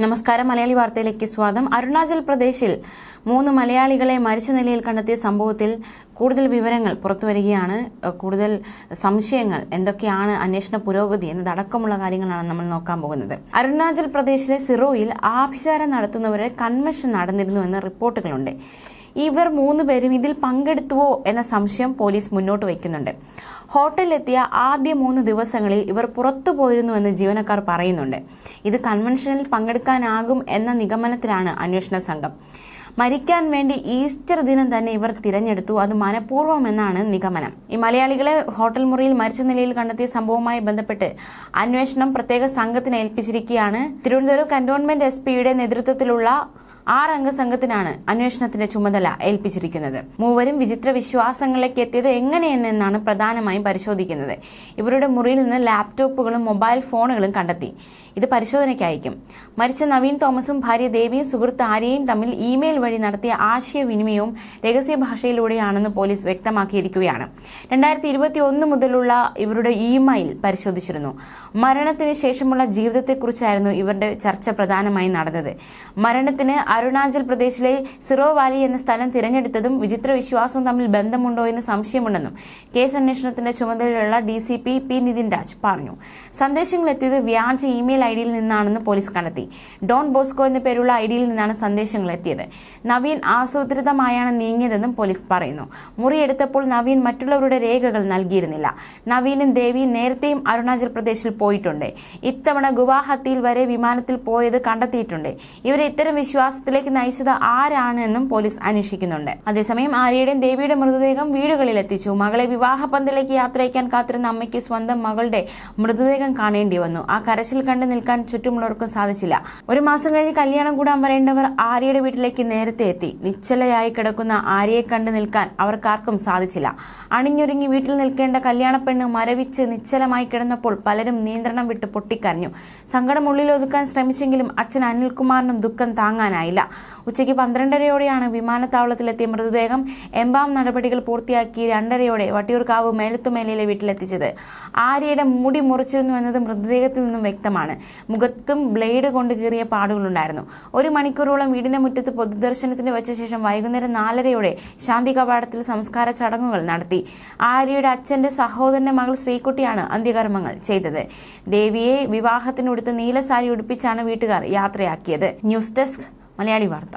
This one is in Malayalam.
നമസ്കാരം. മലയാളി വാർത്തയിലേക്ക് സ്വാഗതം. അരുണാചൽ പ്രദേശിൽ മൂന്ന് മലയാളികളെ മരിച്ച നിലയിൽ കണ്ടെത്തിയ സംഭവത്തിൽ കൂടുതൽ വിവരങ്ങൾ പുറത്തുവരികയാണ് വരികയാണ്. കൂടുതൽ സംശയങ്ങൾ എന്തൊക്കെയാണ് അന്വേഷണ പുരോഗതി എന്നതടക്കമുള്ള കാര്യങ്ങളാണ് നമ്മൾ നോക്കാൻ പോകുന്നത്. അരുണാചൽ പ്രദേശിലെ സിറോയിൽ ആഭിചാരം നടത്തുന്നവരെ കൺവെൻഷൻ നടന്നിരുന്നുവെന്ന് റിപ്പോർട്ടുകളുണ്ട്. ഇവർ മൂന്ന് പേരും ഇതിൽ പങ്കെടുത്തുവോ എന്ന സംശയം പോലീസ് മുന്നോട്ട് വയ്ക്കുന്നുണ്ട്. ഹോട്ടലിലെത്തിയ ആദ്യ മൂന്ന് ദിവസങ്ങളിൽ ഇവർ പുറത്തു പോയിരുന്നുവെന്ന് ജീവനക്കാർ പറയുന്നുണ്ട്. ഇത് കൺവെൻഷനിൽ പങ്കെടുക്കാനാകും എന്ന നിഗമനത്തിലാണ് അന്വേഷണ സംഘം. മരിക്കാൻ വേണ്ടി ഈസ്റ്റർ ദിനം തന്നെ ഇവർ തിരഞ്ഞെടുത്തു. അത് മനഃപൂർവം എന്നാണ് നിഗമനം. ഈ മലയാളികളെ ഹോട്ടൽ മുറിയിൽ മരിച്ച നിലയിൽ കണ്ടെത്തിയ സംഭവവുമായി ബന്ധപ്പെട്ട് അന്വേഷണം പ്രത്യേക സംഘത്തിന് ഏൽപ്പിച്ചിരിക്കുകയാണ്. തിരുവനന്തപുരം കന്റോൺമെന്റ് എസ് പിയുടെ നേതൃത്വത്തിലുള്ള ആറംഗ സംഘത്തിനാണ് അന്വേഷണത്തിന്റെ ചുമതല ഏൽപ്പിച്ചിരിക്കുന്നത്. മൂവരും വിചിത്ര വിശ്വാസങ്ങളിലേക്ക് എത്തിയത് എങ്ങനെയെന്നാണ് പ്രധാനമായും പരിശോധിക്കുന്നത്. ഇവരുടെ മുറിയിൽ നിന്ന് ലാപ്ടോപ്പുകളും മൊബൈൽ ഫോണുകളും കണ്ടെത്തി. ഇത് പരിശോധനയ്ക്ക് അയക്കും മരിച്ച നവീൻ തോമസും ഭാര്യ ദേവിയും സുഹൃത്ത് ആര്യയും തമ്മിൽ ഇമെയിൽ വഴി നടത്തിയ ആശയവിനിമയവും രഹസ്യ ഭാഷയിലൂടെയാണെന്ന് പോലീസ് വ്യക്തമാക്കിയിരിക്കുകയാണ്. രണ്ടായിരത്തി ഇരുപത്തി ഒന്ന് മുതലുള്ള ഇവരുടെ ഇമെയിൽ പരിശോധിച്ചിരുന്നു. മരണത്തിന് ശേഷമുള്ള ജീവിതത്തെക്കുറിച്ചായിരുന്നു ഇവരുടെ ചർച്ച പ്രധാനമായും നടന്നത്. മരണത്തിന് അരുണാചൽ പ്രദേശിലെ സിറോ വാലി എന്ന സ്ഥലം തിരഞ്ഞെടുത്തതും വിചിത്ര വിശ്വാസവും തമ്മിൽ ബന്ധമുണ്ടോ എന്ന് സംശയമുണ്ടെന്നും കേസ് അന്വേഷണത്തിന്റെ ചുമതലയുള്ള D C P P Nitin Raj പറഞ്ഞു. സന്ദേശങ്ങൾ എത്തിയത് വ്യാജ ഇമെയിൽ ഐ ഡിയിൽ നിന്നാണെന്ന് പോലീസ് കണ്ടെത്തി. ഡോൺ ബോസ്കോ എന്ന പേരുള്ള ഐ ഡിയിൽ നിന്നാണ് സന്ദേശങ്ങൾ എത്തിയത് നവീൻ ആസൂത്രിതമായാണ് നീങ്ങിയതെന്നും പോലീസ് പറയുന്നു. മുറിയെടുത്തപ്പോൾ നവീൻ മറ്റുള്ളവരുടെ രേഖകൾ നൽകിയിരുന്നില്ല. നവീനും ദേവിയും നേരത്തെയും അരുണാചൽ പ്രദേശിൽ പോയിട്ടുണ്ട്. ഇത്തവണ ഗുവാഹത്തിയിൽ വരെ വിമാനത്തിൽ പോയത് കണ്ടെത്തിയിട്ടുണ്ട്. ഇവരെ ഇത്തരം വിശ്വാസത്തിലേക്ക് നയിച്ചത് ആരാണ് എന്നും പോലീസ് അന്വേഷിക്കുന്നുണ്ട്. അതേസമയം ആര്യയുടെയും ദേവിയുടെ മൃതദേഹം വീടുകളിൽ എത്തിച്ചു മകളെ വിവാഹ വിവാഹപന്തലേക്ക് യാത്രയ്ക്കാൻ കാത്തിരുന്ന അമ്മയ്ക്ക് സ്വന്തം മകളുടെ മൃതദേഹം കാണേണ്ടി വന്നു. ആ കരച്ചിൽ കണ്ടു നിൽക്കാൻ ചുറ്റുമുള്ളവർക്കും സാധിച്ചില്ല. ഒരു മാസം കഴിഞ്ഞ് കല്യാണം കൂടാൻ വരേണ്ടവർ ആര്യയുടെ വീട്ടിലേക്ക് നേരത്തെ എത്തി. നിശ്ചലയായി കിടക്കുന്ന ആര്യയെ കണ്ടു നിൽക്കാൻ അവർക്കാർക്കും സാധിച്ചില്ല. അണിഞ്ഞൊരുങ്ങി വീട്ടിൽ നിൽക്കേണ്ട കല്യാണ പെണ്ണ് മരവിച്ച് നിശ്ചലമായി കിടന്നപ്പോൾ പലരും നിയന്ത്രണം വിട്ട് പൊട്ടിക്കരഞ്ഞു. സങ്കടം ഉള്ളിലൊതുക്കാൻ ശ്രമിച്ചെങ്കിലും അച്ഛൻ അനിൽകുമാറിനും ദുഃഖം താങ്ങാനായില്ല. ഉച്ചയ്ക്ക് പന്ത്രണ്ടരയോടെയാണ് വിമാനത്താവളത്തിലെത്തിയ മൃതദേഹം എംബാം നടപടികൾ പൂർത്തിയാക്കി രണ്ടരയോടെ വട്ടിയൂർക്കാവ് മേലത്തുമേലയിലെ വീട്ടിലെത്തിച്ചത്. ആര്യയുടെ മുടി മുറിച്ചിരുന്നു എന്നത് മൃതദേഹത്തിൽ നിന്നും വ്യക്തമാണ്. മുഖത്തും ബ്ലേഡ് കൊണ്ട് കീറിയ പാടുകളുണ്ടായിരുന്നു. ഒരു മണിക്കൂറോളം വീടിന്റെ മുറ്റത്ത് പൊതുദർശനത്തിന് വെച്ച ശേഷം വൈകുന്നേരം നാലരയോടെ ശാന്തി കവാടത്തിൽ സംസ്കാര ചടങ്ങുകൾ നടത്തി. ആര്യയുടെ അച്ഛന്റെ സഹോദരന്റെ മകൾ ശ്രീകുട്ടിയാണ് അന്ത്യകർമ്മങ്ങൾ ചെയ്തത്. ദേവിയെ വിവാഹത്തിനുടുത്ത് നീലസാരി ഉടുപ്പിച്ചാണ് വീട്ടുകാർ യാത്രയാക്കിയത്. ന്യൂസ് ഡെസ്ക് മലയാളി വാർത്ത